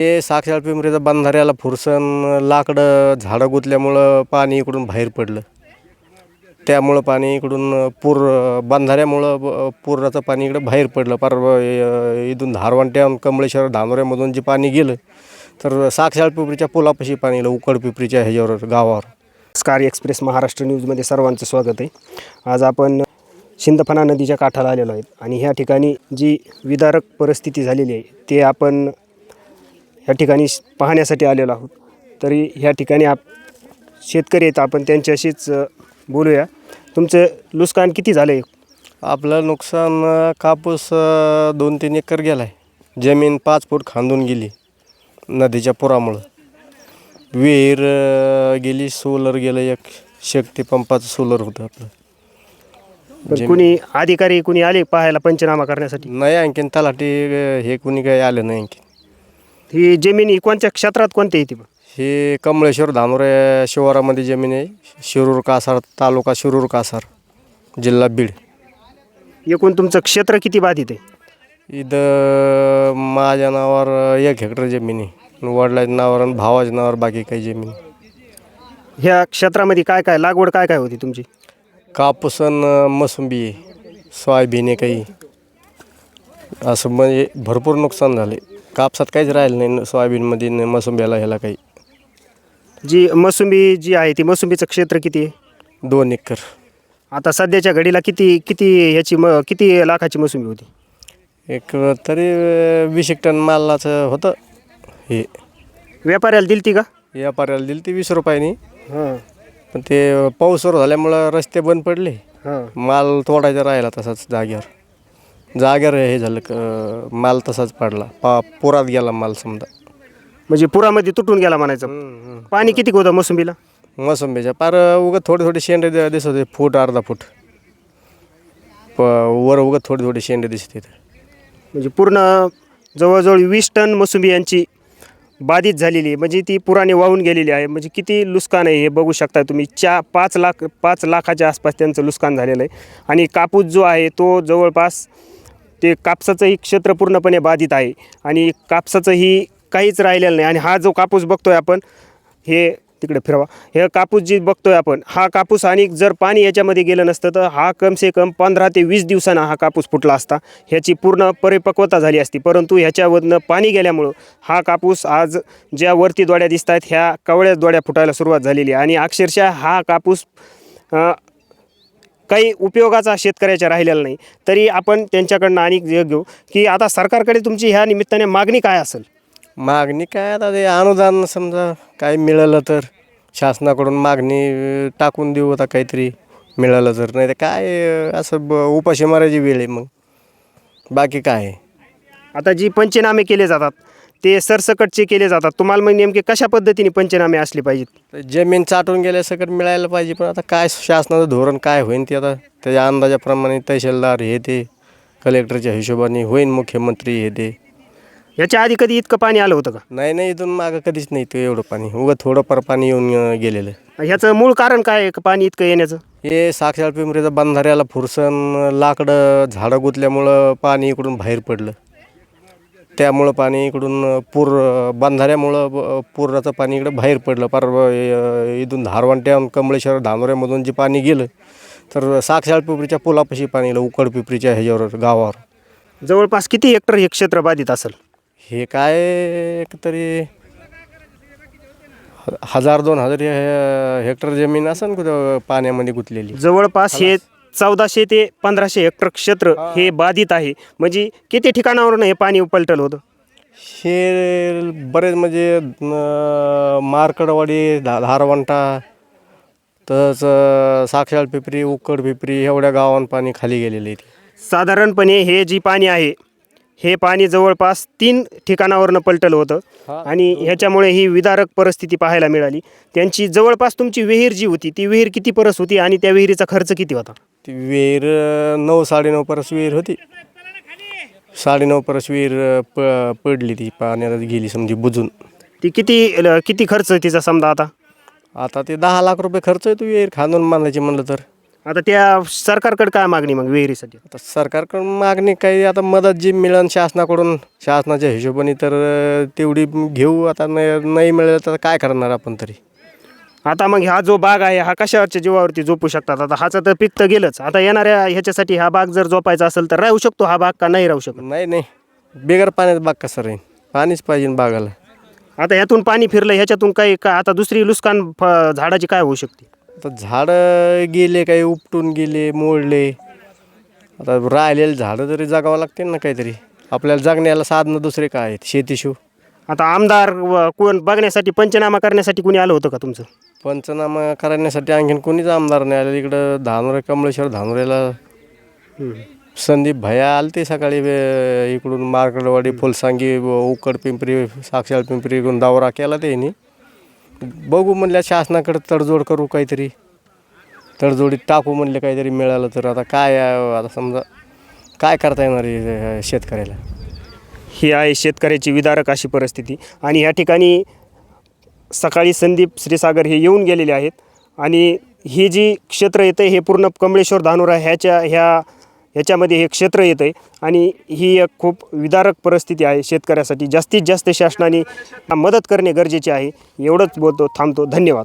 हे साक्षात पिंपरीचा बंधाऱ्याला फुरसन लाकडं झाडं गुतल्यामुळं पाणी इकडून बाहेर पडलं. त्यामुळं पाणी इकडून पूर बंधाऱ्यामुळं ब- पुराचं पाणी इकडं बाहेर पडलं. पार इथून धारवंट्या कमळेश्वर धानोऱ्यामधून जे पाणी गेलं तर साक्षात पिंपरीच्या पुलापाशी पाणी गेलं उकड पिंपरीच्या ह्याच्यावर गावावर. स्कार एक्सप्रेस महाराष्ट्र न्यूजमध्ये सर्वांचं स्वागत आहे. आज आपण शिंदफणा नदीच्या काठाला आलेलो आहेत आणि ह्या ठिकाणी जी विदारक परिस्थिती झालेली आहे ते आपण ह्या ठिकाणी पाहण्यासाठी आलेलो आहोत. तरी ह्या ठिकाणी आप शेतकरी आहेत आपण त्यांच्याशीच बोलूया. तुमचं नुकसान किती झालं आहे आपलं नुकसान कापूस दोन तीन एकर गेला आहे जमीन पाच फूट खांदून गेली नदीच्या पुरामुळं. विहीर गेली सोलर गेलं एक शक्ती पंपाचं सोलर होतं आपलं. पण कुणी अधिकारी कुणी आले पाहायला पंचनामा करण्यासाठी? नाही आणखीन तलाठी हे कुणी काही आलं नाही आणखीन. ही जमीन ही कोणत्या क्षेत्रात कोणती आहे ती हे कमळेश्वर धानोरे शिवारामध्ये जमीन आहे. शिरूर कासार तालुका शिरूर कासार जिल्हा बीड. एकूण तुमचं क्षेत्र किती बाधित आहे? इथं माझ्या नावावर एक हेक्टर जमीन आहे. वडिलाच्या नावावर आणि भावाच्या नावावर बाकी काही जमीन आहे. ह्या क्षेत्रामध्ये काय काय लागवड काय काय होती तुमची? कापूस आणि मोसंबी आहे सोयाबीन आहे काही. असं म्हणजे भरपूर नुकसान झाले कापसात काहीच राहिलं नाही सोयाबीनमध्ये न मोसंबीला ह्याला काही. जी मोसंबी जी आहे ती मोसंबीचं क्षेत्र किती? आहे दोन एकर. आता सध्याच्या घडीला किती किती ह्याची म किती लाखाची मोसंबी होती? एक तरी अं, वीस एक टन मालाचं होतं हे. व्यापाऱ्याला दिलती का? व्यापाऱ्याला दिली ती वीस रुपयानी. हां. पण ते पाऊस सुरू झाल्यामुळं रस्ते बंद पडले. हां. माल तोडायचा राहिला तसाच जाग्यावर जाग्यावर हे झालं क माल तसाच पडला. पा पुरात गेला माल समजा. म्हणजे पुरामध्ये तुटून गेला म्हणायचं. पाणी किती होतं मोसंबीला? मोसंबीच्या पार उगत थोडे थोडे शेंडे दि- दिसत होते फूट अर्धा फूट. प वर उगत थोडे थोडे शेंडे दिसत होते. म्हणजे पूर्ण जवळजवळ वीस टन मोसंबी यांची बाधित झालेली आहे. म्हणजे ती पुराने वाहून गेलेली आहे. म्हणजे किती नुकसान आहे हे बघू शकता तुम्ही. चा पाच लाख पाच लाखाच्या आसपास त्यांचं नुकसान झालेलं आहे. आणि कापूस जो आहे तो जवळपास ते कापसाचंही क्षेत्र पूर्णपणे बाधित आहे. आणि कापसाचंही काहीच राहिलेलं नाही. आणि हा जो कापूस बघतोय आपण हे तिकडे फिरवा. हे कापूस जी बघतोय आपण हा कापूस आणि जर पाणी याच्यामध्ये गेलं नसतं तर हा कम से कम पंधरा ते वीस दिवसांना हा कापूस फुटला असता. ह्याची पूर्ण परिपक्वता झाली असती. परंतु ह्याच्यावरनं पाणी गेल्यामुळं हा कापूस आज ज्या वरती दोड्या दिसत आहेत ह्या कवळ्या दोड्या फुटायला सुरुवात झालेली आहे. आणि अक्षरशः हा कापूस काही उपयोगाचा शेतकऱ्याच्या राहिलेला नाही. तरी आपण त्यांच्याकडनं आणि घेऊ की आता सरकारकडे तुमची ह्या निमित्ताने मागणी काय असेल? मागणी काय आता ते अनुदान समजा काय मिळालं तर शासनाकडून मागणी टाकून देऊ आता काहीतरी मिळालं तर. नाही तर काय असं ब उपाशी मारायची वेळ आहे मग. बाकी काय? आहे आता जी पंचनामे केले जातात ते सरसकटचे केले जातात. तुम्हाला मग नेमके कशा पद्धतीने पंचनामे असले पाहिजेत? जमीन चाटून गेल्या सकट मिळायला पाहिजे. पण आता काय शासनाचं धोरण काय होईन ते आता? त्याच्या अंदाजाप्रमाणे तहसीलदार हे ते कलेक्टरच्या हिशोबाने होईन मुख्यमंत्री हे ते. याच्या आधी कधी इतकं पाणी आलं होतं का? नाही नाही इथून मागं कधीच नाही ते एवढं पाणी. उगं थोडंफार पाणी येऊन अं, गेलेलं ह्याचं मूळ कारण काय आहे पाणी इतकं येण्याचं? हे साक्षात पिंपरीचा बंधाऱ्याला फुरसन लाकडं झाडं गुतल्यामुळं पाणी इकडून बाहेर पडलं. त्यामुळं पाणी इकडून पूर बंधाऱ्यामुळं पुराचं पाणी इकडं बाहेर पडलं. पार इथून धारवंट्या कमळेश्वर धानोऱ्यामधून जे पाणी गेलं तर साक्षात पिंपरीच्या पुलापाशी पाणी गेलं उकड पिंपरीच्या ह्याच्यावर गावावर. जवळपास किती हेक्टर हे क्षेत्र बाधित असेल? हे काय एक तरी हजार दोन हजार हेक्टर जमीन असेल कुठं पाण्यामध्ये गुंतलेली. जवळपास हे चौदाशे ते पंधराशे हेक्टर क्षेत्र हे. बाधित आहे. म्हणजे किती ठिकाणावरून हे पाणी उपलटलं होतं? हे बरेच म्हणजे मार्कडवाडी धा धारवंटा तसंच साक्षात पिपरी उकड पिपरी एवढ्या गावांत पाणी खाली गेलेले आहे साधारणपणे हे जी पाणी आहे हे पाणी जवळपास तीन ठिकाणावरनं पलटलं होतं. आणि ह्याच्यामुळे ही विदारक परिस्थिती पाहायला मिळाली. त्यांची जवळपास तुमची विहीर जी होती ती विहीर किती परस होती आणि त्या विहिरीचा खर्च किती होता? ती विहीर नऊ साडेनऊ परस विहीर होती. साडेनऊ परस विहीर प पडली ती पाण्यात गेली समजी बुजून. ती किती किती खर्च तिचा समजा आता? आता ते दहा लाख रुपये खर्च येतो विहीर खांदून बांधायची म्हणलं तर. आता त्या सरकारकडे काय मागणी मग विहिरीसाठी आता सरकारकडून मागणी काही आता मदत जी मिळेल शासनाकडून शासनाच्या हिशोबाने तर अ, तेवढी घेऊ आता नाही नाही मिळेल तर काय करणार आपण तरी? आता मग हा जो बाग आहे हा कशावरच्या जीवावरती झोपू शकतात? आता हाचं तर पीक तर गेलंच. आता येणाऱ्या ह्याच्यासाठी हा बाग जर झोपायचा असेल तर राहू शकतो हा बाग का नाही राहू शकत? नाही नाही. बिगर पाण्यात बाग कसं राहील पाणीच पाहिजे बागाला. आता ह्यातून पाणी फिरलं ह्याच्यातून काही का आता दुसरी लुस्कान फ- झाडाची काय होऊ शकते? आता झाडं गेले काही उपटून गेले मोडले. आता राहिलेले झाडं तरी जगावं लागतील ना काहीतरी आपल्याला जगण्याला साधनं दुसरे काय आहेत? शेतीशिव आता आमदार व कोण बघण्यासाठी पंचनामा करण्यासाठी कोणी आलं होतं का तुमचं? पंचनामा करण्यासाठी आणखीन कोणीच आमदार नाही आले इकडं धानोरे कमळेश्वर धानोऱ्याला संदीप भया आले ते सकाळी वे- इकडून मार्कडवाडी फुलसांगी व उकड पिंपरी साक्षाळ पिंपरी इकडून दौरा केला त्यांनी. बघू म्हणल्या शासनाकडे तडजोड करू काहीतरी. तडजोडीत टाकू म्हणले काहीतरी मिळालं तर. आता काय आता समजा काय करता येणार आहे अ, शेतकऱ्याला? ही आहे शेतकऱ्याची विदारक अशी परिस्थिती. आणि या ठिकाणी सकाळी संदीप श्रीसागर हे येऊन गेलेले आहेत. आणि ही जी क्षेत्र येतं हे पूर्ण कमळेश्वर धानोरा ह्याच्या ह्या ह्याच्यामध्ये हे क्षेत्र येतं आहे आणि ही एक खूप विदारक परिस्थिती आहे शेतकऱ्यासाठी. जास्तीत जास्त शासनाने मदत करणे गरजेचे आहे. एवढंच बोलतो थांबतो. धन्यवाद.